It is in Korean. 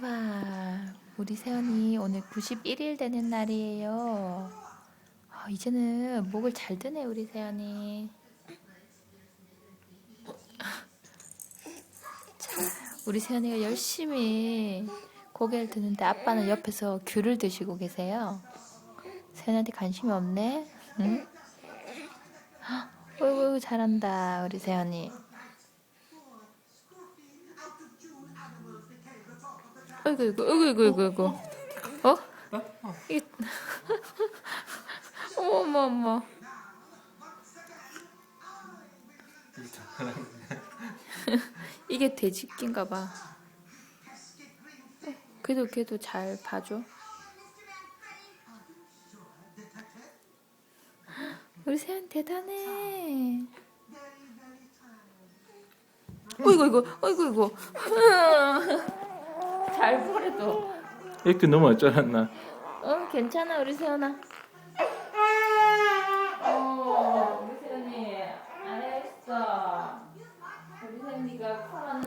와, 우리 세연이 오늘 91일 되는 날이에요. 아, 이제는 목을 잘 드네, 우리 세연이. 자, 우리 세연이가 열심히 고개를 드는데 아빠는 옆에서 귤을 드시고 계세요. 세연이한테 관심이 없네? 응? 어이구, 잘한다, 우리 세연이. 어이구, 어이구, 어이구, 어이구, 어이구. 어? 이 어머, 어머. 이게 돼지끼인가 봐. 어, 그래도 걔도 잘 봐줘. 우리 세연 대단해. 어이구, 어이구, 어이구, 어이구. 잘 버려도. 이렇게 넘어갈 줄 알았나? 어, 괜찮아 우리 세연아. 어, 우리 세연이 안 했어. 우리 세연이가 코라는.